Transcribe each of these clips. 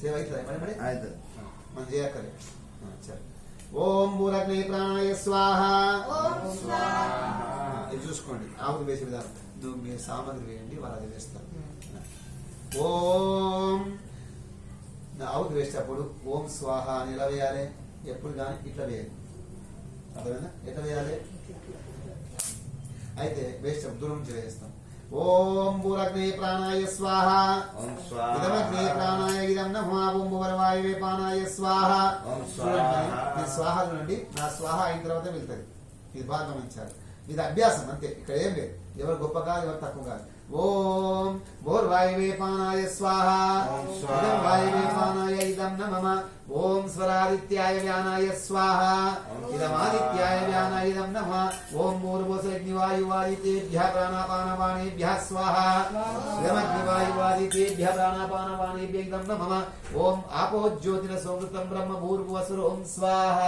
Save అవుతుందా మరి అవుతుంది మనం చేయక్కర్లే ఓం భూరగ్ని ప్రాణాయ స్వాహ ఇది చూసుకోండి ఆవులు వేసే విధానం మీరు సామాగ్రి వేయండి వాళ్ళు అది వేస్తారు ఓం ఆవుకి వేసేటప్పుడు ఓం స్వాహ అని ఎలా వేయాలి ఎప్పుడు కానీ ఇట్లా వేయాలి అర్థమైందా ఎట్లా వేయాలి అయితే వేసేటప్పుడు దూరం నుంచి వేస్తాం ఓం భూరగ్ని ప్రాణాయ స్వాహ. ఇదమగ్నే ప్రాణాయ ఇదం నమో ఓం భువనవాయువే ప్రాణాయ స్వాహ. చూడండి స్వాహ. నుండి నా స్వాహ అయిన తర్వాత వెళ్తుంది. ఇది బాగా గమనించాలి ఇది అభ్యాసం అంతే ఇక్కడ ఏం లేదు ఎవరు గొప్ప కాదు ఎవరు తక్కువ కాదు ఓం భోర్వాయువే పానాయ స్వాహ ఓం స్వాహ. ఇదం వాయువే పానాయ ఇదం నమమ ఓం స్వరాదిత్యాయ వ్యానాయ స్వాహ ఓం ఇదమాదిత్యాయ స్వాహ. వ్యానాయ ఇదం నమ ఓం భూర్భువసగ్నివాయువాదితేభ్య ప్రాణాపానవాణేభ్య స్వాహ ఇదమగ్నివాయువాదితేభ్య ప్రాణాపానవాణేభ్య ఇదం నమమ ఓం ఆపో జ్యోతిన సంవృతం బ్రహ్మ భూర్భువసురు ఓం స్వాహ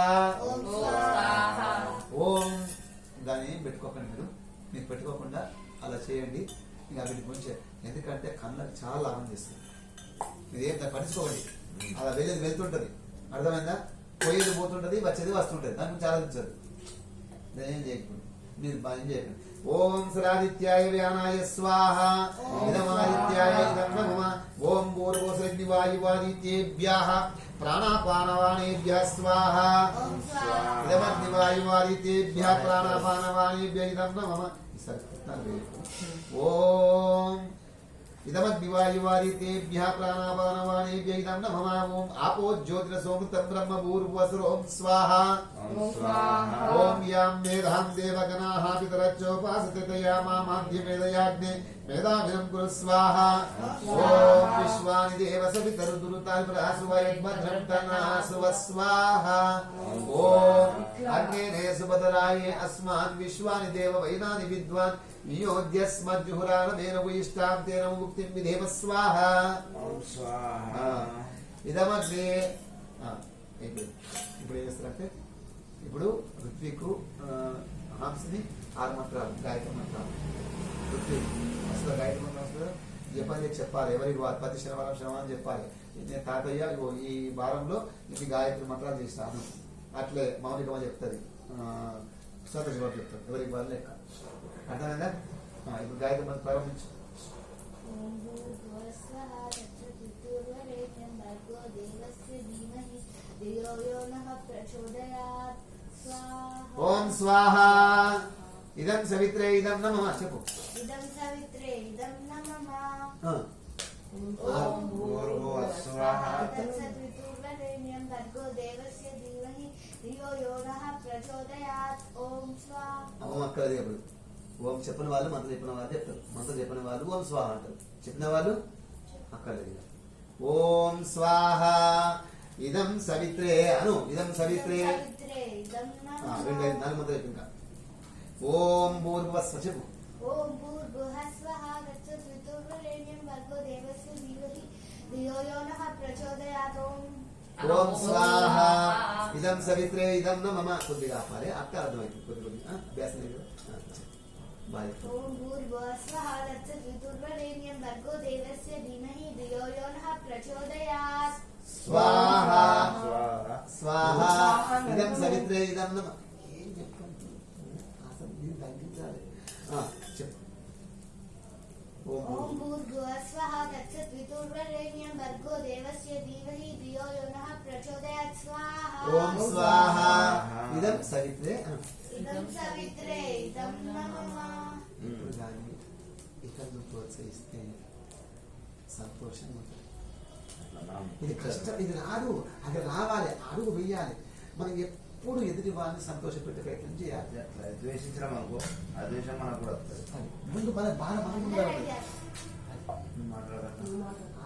ఓం స్వాహా. ఓం ఏం పెట్టుకోకండి మీరు. మీరు పెట్టుకోకుండా అలా చేయండి. ఇక వీటి గురించి. ఎందుకంటే కళ్ళకి చాలా లాభం చేస్తుంది మీరు ఏం పట్టించుకోకండి. అలా వెళ్ళేది వెళ్తుంటది. అర్థమైందా? పోయేది పోతుంటది వచ్చేది వస్తుంటది. దాని గురించి ఆలోచించదు. ఏం చేయకండి. మీరు బాగా ఏం చేయకండి. ఓం శ్రాదిత్యాయ వ్యానాయ స్వాహ. ఇదమాదిత్యాయ ఇదం నమః. ఓం వాయువాదిత్యేభ్యః ప్రాణాపానవాణేభ్యः స్వాహ ఓం స్వాహా. ఇదమగ్నివాయువాదితేభ్య ప్రాణాపానవాయుభ్య ఇదం నమః ఈసారి కృతజ్ఞతలు వేయండి. ఓం ఇదమగ్నివాయువాదితేభ్య ప్రాణాపానవాణేభ్య ఇదం నమః ఓం ఆపో జ్యోతిర సోమృతం బ్రహ్మ భూర్భువసురు ఓం స్వాహ ఓం స్వాహ ఓం యాం మేధాం దేవగణాః పితరచ్చోపాసతే తయా మామాధ్యమేదయాగ్నే మేధావినం కురు స్వాహ ఓం విశ్వాని దేవ సవితరుదురుతాల్పరాసువయద్భద్రం ముక్తిం విధేమ స్వాహ. ఇదమగ్నే. ఇప్పుడు ఏం చేస్తారంటే ఇప్పుడు ఋత్వికు హంసని ఆరు మంత్రాలు గాయక మంత్రాలు. ఋత్విక్ అసలు గాయక మంత్రం వస్తుంది జపం చేసి చెప్పాలి. ఎవరికి వారు? ప్రతి శనివారం శనివారం చెప్పాలి. నేను తాతయ్య ఈ వారంలో నీకు గాయత్రి మంత్రాలు చేస్తాను అట్లే మౌలికమని చెప్తుంది. స్వత జవాబు చెప్తారు ఎవరికి వాళ్ళు లెక్క? అర్థమైందా? ఆ, ఇప్పుడు గాయత్రి మంత్రం ప్రారంభించు. ఓం స్వాహా. ఓం స్వాహ ఇదం సవిత్రే ఇదం నమ. చెప్పు. ఇదం సవిత్రే ఇదం నమః. ఓం భూర్భువస్వః తత్సవితుర్వరేణ్యం ధియో ప్రచోదయాత్. ఓం స్వాహా. ఓం అక్కడ చెప్పడు ఓం చెప్పిన వాళ్ళు మంత్రం చెప్పిన వాళ్ళు చెప్తారు. మంత్రం చెప్పిన వాళ్ళు ఓం స్వాహ అంటారు. చెప్పిన వాళ్ళు అక్కడ. ఓం స్వాహ. ఇదం సవిత్రే అను. ఇదం సవిత్రే. రెండు ఐదు నాలుగు మంత్రం చెప్పి ఇంకా. ఓం భూర్భువస్వ చెప్పు. ఓం భూర్భువస్వః తత్సవితుర్వరేణ్యం భర్గో దేవస్య ధీమహి. ధియో యో నః ప్రచోదయాత్. ఓం ఓం స్వాహ ఇదం సవిత్రే ఇదం నమ కొద్దిగా ఆపాలి అక్క అర్థమైంది కొద్ది కొద్ది ఆ, అభ్యాసం లేదు ఆ, బాయ్ ఓం భూర్భువస్వః తత్సవితుర్వరేణ్యం భర్గో దేవస్య ధీమహి ధియో యో నః ప్రచోదయాత్ స్వాహ స్వాహ స్వాహ ఇదం సవిత్రే ఇదం నమ ఏం చెప్పండి అసలు దీన్ని తగ్గించాలి ఆ, చెప్పు ఓం ఓం భూ- భూర్భువస్వః తత్సవితుర్వరేణ్యం భర్గో దేవస్య ధీమహి ధియో యో నః ప్రచోదయాత్ స్వాహా ఓం స్వాహ. ఇదం సవిత్రే. ఆ. ఇదం సవిత్రే ఇదం నమః. ఇప్పుడు కానీ ఇతరులు ప్రోత్సహిస్తే సంతోషం ఉంటుంది. ఇది కష్టం ఇది రాదు. అది రావాలి అడుగు వెయ్యాలి మనం ఎప్పుడు ఎదుటి వారిని సంతోషపెట్టే ప్రయత్నం చేయాలి. ద్వేషించడం అనుకో ఆ ద్వేషం మనకు కూడా ముందు మన బాధ మనం ముందు?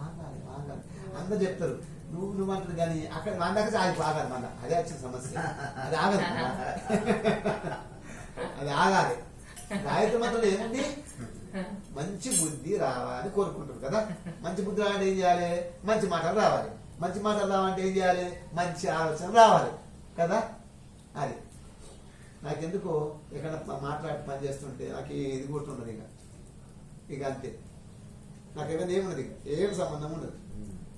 ఆగాలి ఆగాలి. అందరు చెప్తారు నువ్వు నువ్వు అంటారు కానీ అక్కడ మన దగ్గర ఆగి ఆగాలి మన అదే వచ్చిన సమస్య. అది ఆగదు. అది ఆగాలి. గాయత్రి మాత్రం ఏముంది? మంచి బుద్ధి రావాలని కోరుకుంటారు కదా. మంచి బుద్ధి రావాలంటే ఏం చేయాలి? మంచి మాటలు రావాలి. మంచి మాటలు రావాలంటే ఏం చేయాలి? మంచి ఆలోచన రావాలి. కదా? అది. నాకెందుకు ఇక్కడ మాట్లాడి పని చేస్తుంటే నాకు ఇది గుర్తుండదు ఇక. ఇక అంతే. నాకు ఏమైనా ఏమున్నది ఇక. ఏం సంబంధం ఉండదు.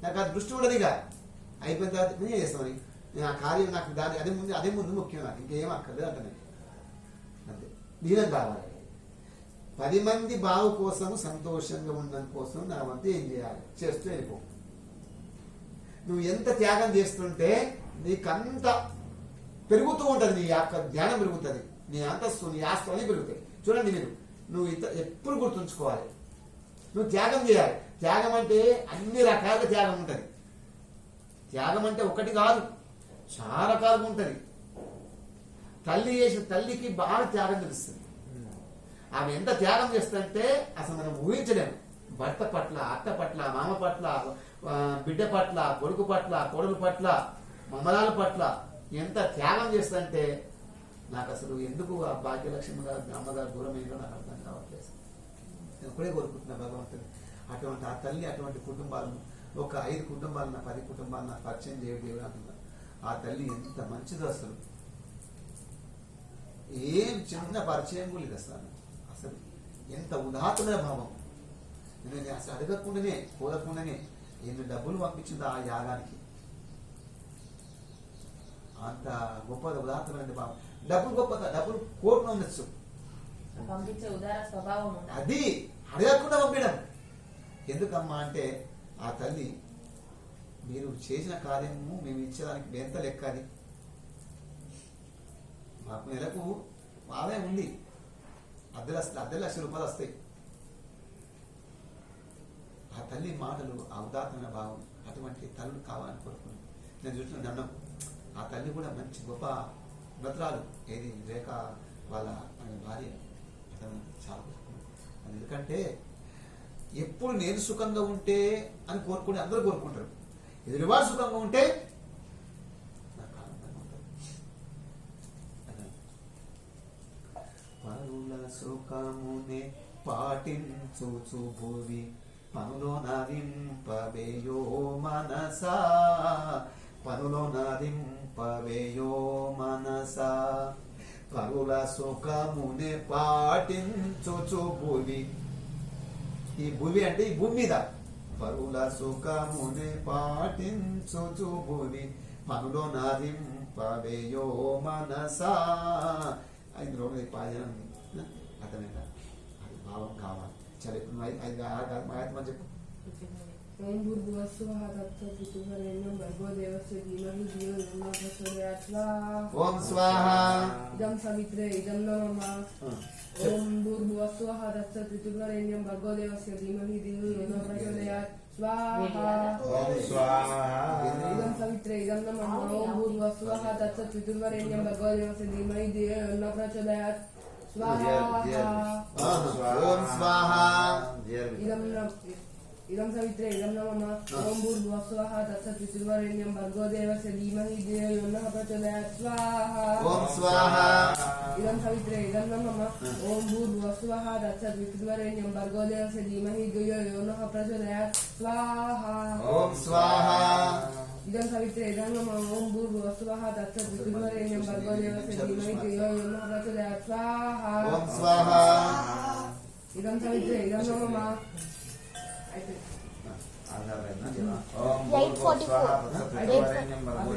నాకు ఆ దృష్టి ఉండదు ఇక అయిపోయిన తర్వాత నేనే చేస్తామని నేను ఆ కార్యం నాకు దాని అదే ముందు అదే ముందు ముఖ్యం నాకు. ఇంకేం అక్కర్లేదు అంటే అంతే. దీనం కావాలి. పది మంది బావు కోసం సంతోషంగా ఉండడం కోసం నా వంతు ఏం చేయాలి? చేస్తూ వెళ్ళిపో. నువ్వు ఎంత త్యాగం చేస్తుంటే నీకంత పెరుగుతూ ఉంటుంది నీ యొక్క ధ్యానం పెరుగుతుంది. నీ అంతస్తు నీ ఆస్తు అన్నీ పెరుగుతాయి. చూడండి మీరు. నువ్వు ఇంత ఎప్పుడు గుర్తుంచుకోవాలి? నువ్వు త్యాగం చేయాలి. త్యాగం అంటే అన్ని రకాలుగా త్యాగం ఉంటుంది త్యాగం అంటే ఒకటి కాదు చాలా రకాలుగా ఉంటుంది తల్లి చేసిన తల్లికి బాగా త్యాగం తెలుస్తుంది. ఆమె ఎంత త్యాగం చేస్తుందంటే అసలు మనం ఊహించలేము భర్త పట్ల అత్త పట్ల మామ పట్ల బిడ్డ పట్ల కొడుకు పట్ల కోడలు పట్ల మమలాల పట్ల ఎంత త్యాగం చేస్తుంటే నాకు అసలు ఎందుకు ఆ భాగ్యలక్ష్మి గారు అమ్మగారు దూరమైందో నాకు అర్థం కావట్లేదు. నేను ఒకడే కోరుకుంటున్నా భగవంతుడు అటువంటి ఆ తల్లి అటువంటి కుటుంబాలను ఒక ఐదు కుటుంబాలను పది కుటుంబాలను పరిచయం చేయడం అంటున్నా ఆ తల్లి ఎంత మంచిదో అసలు. ఏం చిన్న పరిచయం కూడా లేదు అసలు. అసలు ఎంత ఉదాత్తమైన భావం. నేను అసలు అడగకుండానే కోరకుండానే ఎన్ని డబ్బులు పంపించింది ఆ యాగానికి. అంత గొప్ప ఉదాత్తమైన భావం. డబ్బులు గొప్ప డబ్బులు కోట్లు ఉండొచ్చు అది అడగకుండా పంపించడం. ఎందుకమ్మా అంటే ఆ తల్లి మీరు చేసిన కార్యము మేము ఇచ్చేదానికి ఎంత లెక్క అది? మాకు నెలకు ఆదాయం ఉంది. అద్దెలు అద్దె లక్ష రూపాయలు వస్తాయి. ఆ తల్లి మాటలు అవదాతమైన భావం అటువంటి తల్లులు కావాలని కోరుకున్నాను నేను చూసిన దండం. ఆ తల్లి కూడా మంచి గొప్ప వ్రతరాలు ఏది రేఖ వాళ్ళ ఆమె భార్య. అతను చాలా కోరుకున్నాను అది ఎందుకంటే ఎప్పుడు నేను సుఖంగా ఉంటే అని కోరుకుని అందరూ కోరుకుంటారు. ఎదురువారు సుఖంగా ఉంటే పరుల సుఖమునే పాటించుచు భువి పనులో నరింపవేయో మనసా పనులో నరింపవేయో మనసా. పరుల సుఖమునే పాటించుచు భూమి ఈ భూమి అంటే ఈ భూమి మీద. పరుల సుఖముని పాటించుచు భూమి పనులు నాదింపవేయో మనసా. ఐదు రోజులు పాజనం అర్థమైందా? అది భావం కావాలి. చాలా ఇప్పుడు నువ్వు ఐదు ఐదు మా చెప్పు. Mundur dua suara hatat satu Tuhan yang dewa sedima video yang nombor sore. Om swaha. Idam savitre, idam nama. Hmm. Om bur Swaha suara hatat satu Tuhan dewa sedima video yang nombor sore Swaha. Om swaha. Idam savitre, idam nama. Om bur Swaha suara hatat satu Tuhan dewa sedima video yang nombor sore Swaha. Om swaha. Idam nama. ఇదం సవిత్రే ఇదం నమ ఓం భూర్భువ స్వాహ తత్సత్ పితృవరేణ్యం భర్గో దేవస్య ధీమహి ధియో యో నః ప్రచోదయాత్ స్వాహ ఓం స్వాహ ఇదం సవిత్రే ఇదం నమ ఓం భూర్భువ స్వాహ తత్సత్ పితృవరేణ్యం భర్గో దేవస్య ధీమహి ధియో యో నః ప్రచోదయాత్ స్వాహ ఓం స్వాహ ఇదం సవిత్రే ఇదం నమ ఓం భూర్భువ స్వాహ తత్సత్ పితృవరేణ్యం భర్గో దేవస్య ధీమహి ధియో యో నః స్వాహ ఓం స్వాహ ఇదం సవిత్రే ఇదం నమ ఓం భూర్భువస్వః తత్సవితుర్వరేణ్యం భర్గో